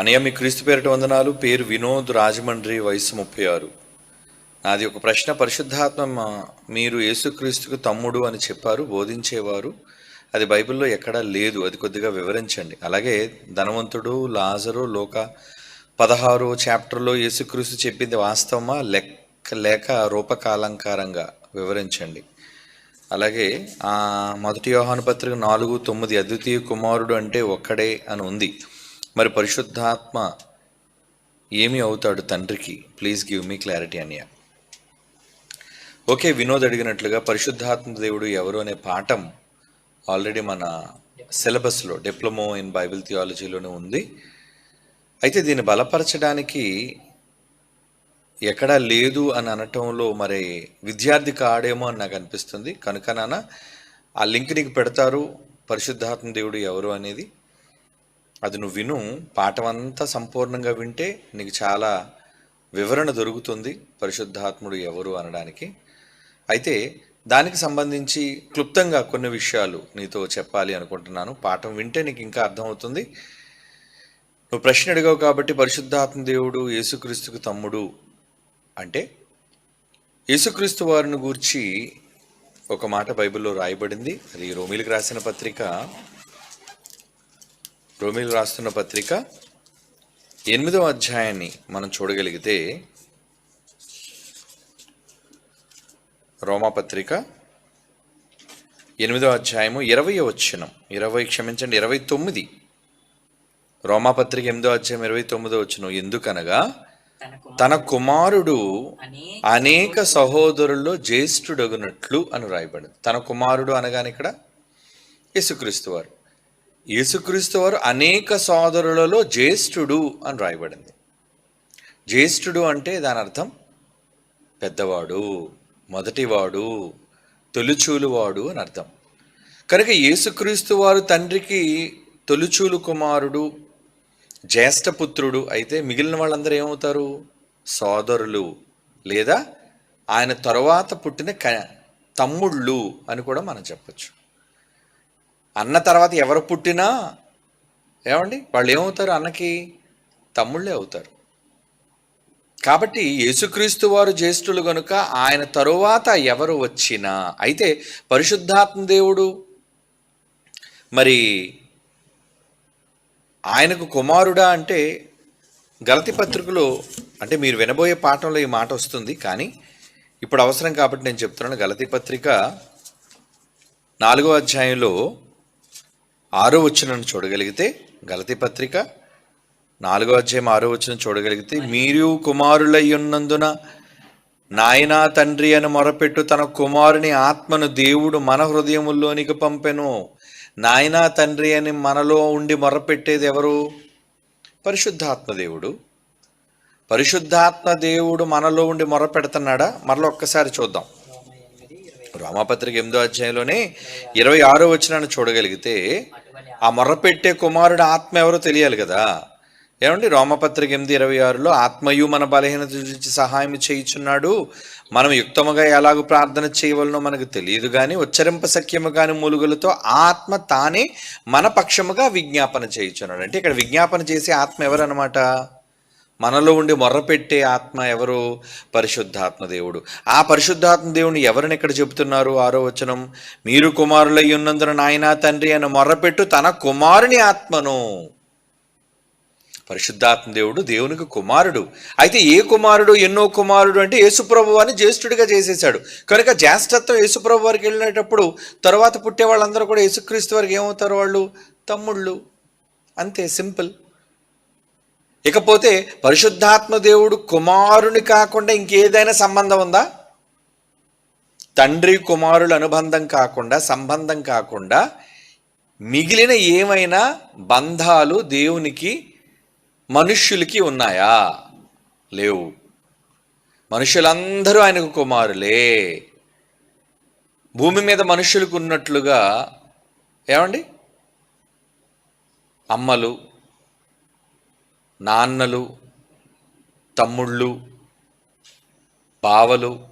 అనయ్య మీ క్రీస్తు పేరిట వందనాలు. పేరు వినోద్ రాజమండ్రి వయసు ముప్పై ఆరు. నాది ఒక ప్రశ్న. పరిశుద్ధాత్మ మీరు యేసుక్రీస్తుకు తమ్ముడు అని చెప్పారు బోధించేవారు. అది బైబిల్లో ఎక్కడా లేదు. అది కొద్దిగా వివరించండి. అలాగే ధనవంతుడు లాజరు లోక పదహారు చాప్టర్లో యేసుక్రీస్తు చెప్పింది వాస్తవమా? లెక్క లేక రూపకాలంకారంగా వివరించండి. అలాగే ఆ, మొదటి యోహాను పత్రిక నాలుగు తొమ్మిది అద్వితీయ కుమారుడు అంటే ఒక్కడే అని ఉంది. మరి పరిశుద్ధాత్మ ఏమి అవుతాడు తండ్రికి? ప్లీజ్ గివ్ మీ క్లారిటీ అనియా ఓకే వినోద్ అడిగినట్లుగా పరిశుద్ధాత్మ దేవుడు ఎవరు అనే పాఠం ఆల్రెడీ మన సిలబస్లో డిప్లొమో ఇన్ బైబిల్ థియాలజీలోనే ఉంది. అయితే దీన్ని బలపరచడానికి ఎక్కడా లేదు అని అనటంలో మరి విద్యార్థి కాడేమో అని నాకు అనిపిస్తుంది. కనుక నాన్న ఆ లింక్ నీకు పెడతారు పరిశుద్ధాత్మ దేవుడు ఎవరు అనేది. అది నువ్వు విను పాఠం అంతా సంపూర్ణంగా వింటే నీకు చాలా వివరణ దొరుకుతుంది పరిశుద్ధాత్ముడు ఎవరు అనడానికి. అయితే దానికి సంబంధించి క్లుప్తంగా కొన్ని విషయాలు నీతో చెప్పాలి అనుకుంటున్నాను. పాఠం వింటే నీకు ఇంకా అర్థమవుతుంది. నువ్వు ప్రశ్న అడిగావు కాబట్టి పరిశుద్ధాత్మ దేవుడు యేసుక్రీస్తుకు తమ్ముడు అంటే యేసుక్రీస్తు వారిని గూర్చి ఒక మాట బైబిల్లో రాయబడింది. అది రోమిలకు రాసిన పత్రిక రోమిలు రాస్తున్న పత్రిక ఎనిమిదవ అధ్యాయాన్ని మనం చూడగలిగితే రోమా పత్రిక ఎనిమిదవ అధ్యాయము ఇరవై వచ్చినం ఇరవై క్షమించండి ఇరవై తొమ్మిది. రోమా పత్రిక ఎనిమిదో అధ్యాయం ఇరవై తొమ్మిదో వచ్చిన ఎందుకనగా తన కుమారుడు అనేక సహోదరుల్లో జ్యేష్ఠుడగునట్లు అని రాయబడింది. తన కుమారుడు అనగానే ఇక్కడ యేసుక్రీస్తు వారు. యేసుక్రీస్తు వారు అనేక సోదరులలో జ్యేష్ఠుడు అని రాయబడింది. జ్యేష్ఠుడు అంటే దాని అర్థం పెద్దవాడు మొదటివాడు తొలిచూలువాడు అని అర్థం. కనుక యేసుక్రీస్తు వారు తండ్రికి తొలిచూలు కుమారుడు జ్యేష్ఠపుత్రుడు అయితే మిగిలిన వాళ్ళందరూ ఏమవుతారు? సోదరులు లేదా ఆయన తరువాత పుట్టిన క తమ్ముళ్ళు అని కూడా మనం చెప్పచ్చు. అన్న తర్వాత ఎవరు పుట్టినా ఏమండి? వాళ్ళు ఏమవుతారు? అన్నకి తమ్ముళ్ళే అవుతారు. కాబట్టి యేసుక్రీస్తు వారు జ్యేష్ఠులు గనుక ఆయన తరువాత ఎవరు వచ్చినా అయితే పరిశుద్ధాత్మ దేవుడు మరి ఆయనకు కుమారుడా అంటే గలతి పత్రికలో అంటే మీరు వినబోయే పాఠంలో ఈ మాట వస్తుంది కానీ ఇప్పుడు అవసరం కాబట్టి నేను చెప్తున్నాను. గలతి పత్రిక నాలుగో అధ్యాయంలో ఆరో వచ్చినను చూడగలిగితే గలతి పత్రిక నాలుగో అధ్యాయం ఆరో వచ్చిన చూడగలిగితే మీరు కుమారులై ఉన్నందున నాయనా తండ్రి అని మొరపెట్టు తన కుమారుని ఆత్మను దేవుడు మన హృదయముల్లోనికి పంపెను. నాయనా తండ్రి అని మనలో ఉండి మొరపెట్టేది ఎవరు? పరిశుద్ధాత్మ దేవుడు. పరిశుద్ధాత్మ దేవుడు మనలో ఉండి మొరపెడుతున్నాడా? మరలా ఒక్కసారి చూద్దాం. రోమ ఎనిమిది రామపత్రిక ఎనిమిదో అధ్యాయంలోనే ఇరవై ఆరో వచ్చినాను చూడగలిగితే ఆ మొర్రపెట్టే కుమారుడు ఆత్మ ఎవరో తెలియాలి కదా. ఏమండి? రోమపత్రిక ఎనిమిది ఇరవై ఆరులో ఆత్మయు మన బలహీనత చూసి సహాయం చేయుచున్నాడు. మనం యుక్తముగా ఎలాగో ప్రార్థన చేయవలనో మనకు తెలియదు కానీ ఉచ్చరింప సఖ్యము కాని మూలుగులతో ఆత్మ తానే మన పక్షముగా విజ్ఞాపన చేయుచున్నాడు. అంటే ఇక్కడ విజ్ఞాపన చేసే ఆత్మ ఎవరన్నమాట? మనలో ఉండి మొర్రపెట్టే ఆత్మ ఎవరు? పరిశుద్ధాత్మ దేవుడు. ఆ పరిశుద్ధాత్మ దేవుని ఎవరిని ఇక్కడ చెబుతున్నారు? ఆరో వచనం మీరు కుమారులై ఉన్నందున నాయనా తండ్రి అని మొర్రపెట్టు తన కుమారుని ఆత్మను. పరిశుద్ధాత్మ దేవుడు దేవునికి కుమారుడు. అయితే ఏ కుమారుడు ఎన్నో కుమారుడు అంటే యేసుప్రభు అని జ్యేష్ఠుడిగా చేసేసాడు కనుక జ్యేష్ఠత్వం యేసుప్రభు వారికి వెళ్ళినప్పుడు తర్వాత పుట్టే వాళ్ళందరూ కూడా యేసుక్రీస్తు వారికి ఏమవుతారు వాళ్ళు? తమ్ముళ్ళు. అంతే సింపుల్. ఇకపోతే పరిశుద్ధాత్మ దేవుడు కుమారుని కాకుండా ఇంకేదైనా సంబంధం ఉందా? తండ్రి కుమారుల అనుబంధం కాకుండా సంబంధం కాకుండా మిగిలిన ఏమైనా బంధాలు దేవునికి మనుష్యులకి ఉన్నాయా? లేవు. మనుషులందరూ ఆయనకు కుమారులే. భూమి మీద మనుషులకు ఉన్నట్లుగా ఏమండి? అమ్మలు నాన్నలు తమ్ముళ్ళు బావలు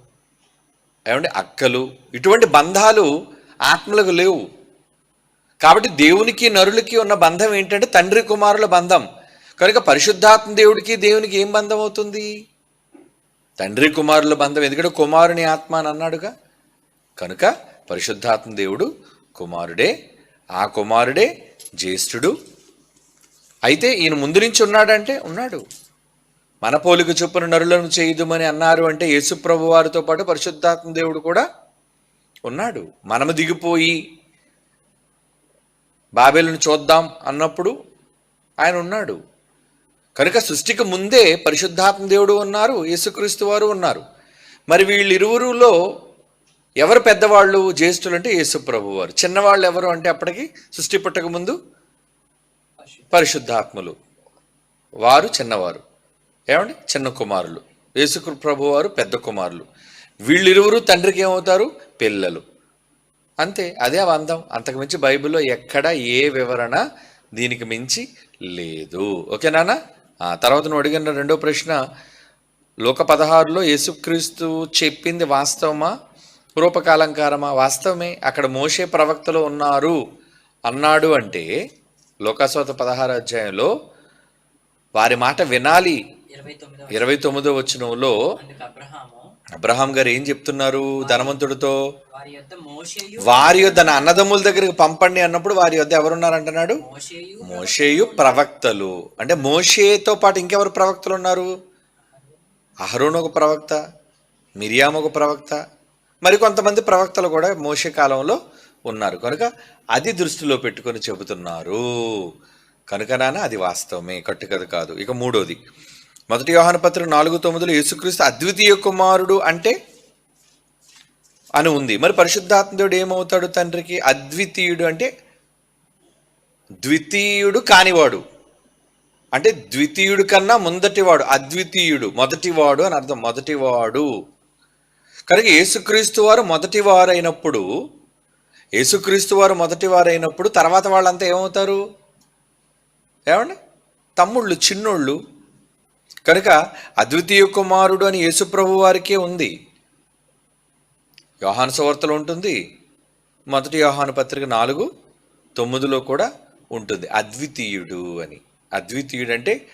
ఏమంటే అక్కలు ఇటువంటి బంధాలు ఆత్మలకు లేవు. కాబట్టి దేవునికి నరులకి ఉన్న బంధం ఏంటంటే తండ్రి కుమారుల బంధం. కనుక పరిశుద్ధాత్మ దేవుడికి దేవునికి ఏం బంధం అవుతుంది? తండ్రి కుమారుల బంధం. ఎందుకంటే కుమారుని ఆత్మ అని అన్నాడుగా. కనుక పరిశుద్ధాత్మ దేవుడు కుమారుడే. ఆ కుమారుడే జ్యేష్ఠుడు. అయితే ఈయన ముందు నుంచి ఉన్నాడంటే ఉన్నాడు. మన పోలిక చొప్పున నరులను చేయుదుమని అన్నారు అంటే యేసుప్రభు వారితో పాటు పరిశుద్ధాత్మ దేవుడు కూడా ఉన్నాడు. మనము దిగిపోయి బాబేలను చూద్దాం అన్నప్పుడు ఆయన ఉన్నాడు. కనుక సృష్టికి ముందే పరిశుద్ధాత్మ దేవుడు ఉన్నారు యేసుక్రీస్తు వారు ఉన్నారు. మరి వీళ్ళిరువురులో ఎవరు పెద్దవాళ్ళు జ్యేష్ఠులు అంటే యేసుప్రభు వారు. చిన్నవాళ్ళు ఎవరు అంటే అప్పటికి సృష్టి పుట్టక ముందు పరిశుద్ధాత్మలు. వారు చిన్నవారు. ఏమండి? చిన్న కుమారులు. యేసుకృ ప్రభు వారు పెద్ద కుమారులు. వీళ్ళిరువురు తండ్రికి ఏమవుతారు? పిల్లలు. అంతే. అదే అందం అంతకుమించి బైబిల్లో ఎక్కడ ఏ వివరణ దీనికి మించి లేదు. ఓకేనా ఆ తర్వాత నువ్వు అడిగిన రెండో ప్రశ్న లోక పదహారులో యేసుక్రీస్తు చెప్పింది వాస్తవమా? రూపకాలంకారమా? వాస్తవమే. అక్కడ మోసే ప్రవక్తలు ఉన్నారు. అన్నాడు అంటే లోకాస్వత పదహారు అధ్యాయంలో వారి మాట వినాలి. ఇరవై తొమ్మిదో వచనంలో అబ్రహాం గారు ఏం చెప్తున్నారు ధనవంతుడితో? వారి యొద్ద నా అన్నదమ్ముల దగ్గరికి పంపండి అన్నప్పుడు వారి యొద్ద ఎవరున్నారంటున్నాడు? మోషేయు మోషేయు ప్రవక్తలు. అంటే మోషేతో పాటు ఇంకెవరు ప్రవక్తలు ఉన్నారు? అహరోన్ ఒక ప్రవక్త మిరియాం ఒక ప్రవక్త. మరి కొంతమంది ప్రవక్తలు కూడా మోషే కాలంలో ఉన్నారు. కనుక అది దృష్టిలో పెట్టుకొని చెబుతున్నారు. కనుక నాన్న అది వాస్తవమే కట్టుకథ కాదు. ఇక మూడోది. మొదటి యోహాన పత్రం నాలుగు తొమ్మిదిలో యేసుక్రీస్తు అద్వితీయ కుమారుడు అంటే అని ఉంది. మరి పరిశుద్ధాత్మదేవుడు ఏమవుతాడు తండ్రికి? అద్వితీయుడు అంటే ద్వితీయుడు కానివాడు. అంటే ద్వితీయుడు కన్నా ముందటివాడు అద్వితీయుడు మొదటివాడు అని అర్థం. మొదటివాడు. కనుక యేసుక్రీస్తు వారు మొదటివారైనప్పుడు అయినప్పుడు యేసుక్రీస్తు వారు మొదటి వారైనప్పుడు తర్వాత వాళ్ళంతా ఏమవుతారు? ఏమండి? తమ్ముళ్ళు చిన్నోళ్ళు. కనుక అద్వితీయ కుమారుడు అని యేసుప్రభు వారికే ఉంది. యోహాను సువార్తలో ఉంటుంది. మొదటి యోహాను పత్రిక నాలుగు తొమ్మిదిలో కూడా ఉంటుంది. అద్వితీయుడు అని. అద్వితీయుడు అంటే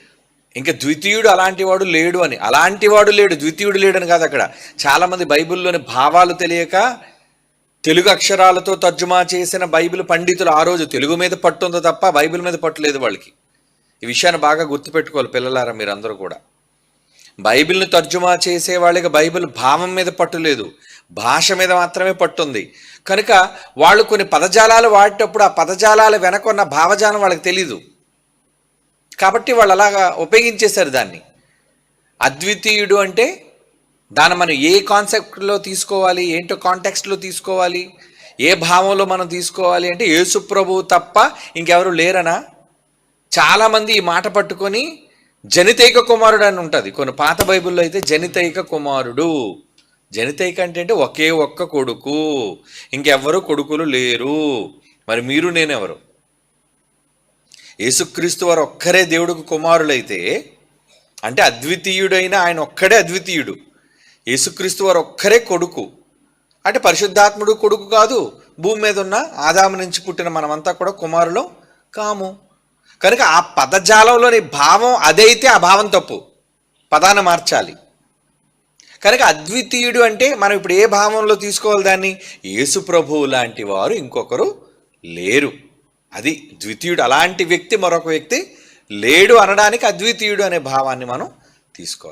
ఇంకా ద్వితీయుడు అలాంటి వాడు లేడు అని. అలాంటి వాడు లేడు. ద్వితీయుడు లేడని కాదు అక్కడ. చాలామంది బైబిల్లోని భావాలు తెలియక తెలుగు అక్షరాలతో తర్జుమా చేసిన బైబిల్ పండితులు ఆ రోజు తెలుగు మీద పట్టుందో తప్ప బైబిల్ మీద పట్టలేదు వాళ్ళకి. ఈ విషయాన్ని బాగా గుర్తుపెట్టుకోవాలి పిల్లలారా మీరందరూ కూడా. బైబిల్ని తర్జుమా చేసే వాళ్ళకి బైబిల్ భావం మీద పట్టులేదు. భాష మీద మాత్రమే పట్టుంది. కనుక వాళ్ళు కొన్ని పదజాలాలు వాడేటప్పుడు ఆ పదజాలాల వెనక ఉన్న భావజాలం వాళ్ళకి తెలీదు. కాబట్టి వాళ్ళు అలాగా ఉపయోగించేశారు దాన్ని. అద్వితీయుడు అంటే దాన్ని మనం ఏ కాన్సెప్ట్లో తీసుకోవాలి ఏంటో కాంటెక్స్ట్లో తీసుకోవాలి ఏ భావంలో మనం తీసుకోవాలి అంటే యేసుప్రభువు తప్ప ఇంకెవరు లేరనా? చాలామంది ఈ మాట పట్టుకొని జనితైక కుమారుడు అని ఉంటుంది. కొన్ని పాత బైబిల్లో అయితే జనితైక కుమారుడు. జనితైక అంటే అంటే ఒకే ఒక్క కొడుకు. ఇంకెవ్వరు కొడుకులు లేరు. మరి మీరు నేనెవరు? యేసుక్రీస్తు వారు ఒక్కరే దేవుడికి కుమారులైతే అంటే అద్వితీయుడైన ఆయన ఒక్కడే అద్వితీయుడు. యేసుక్రీస్తు వారు ఒక్కరే కొడుకు. అంటే పరిశుద్ధాత్ముడు కొడుకు కాదు భూమి మీద ఉన్న ఆదాము నుంచి పుట్టిన మనమంతా కూడా కుమారులు కాము. కనుక ఆ పదజాలంలోని భావం అదైతే ఆ భావం తప్పు. పదాన్ని మార్చాలి. కనుక అద్వితీయుడు అంటే మనం ఇప్పుడు ఏ భావంలో తీసుకోవాలి దాన్ని? యేసు ప్రభువు లాంటి వారు ఇంకొకరు లేరు. అది ద్వితీయుడు అలాంటి వ్యక్తి మరొక వ్యక్తి లేడు అనడానికి అద్వితీయుడు అనే భావాన్ని మనం తీసుకోవాలి.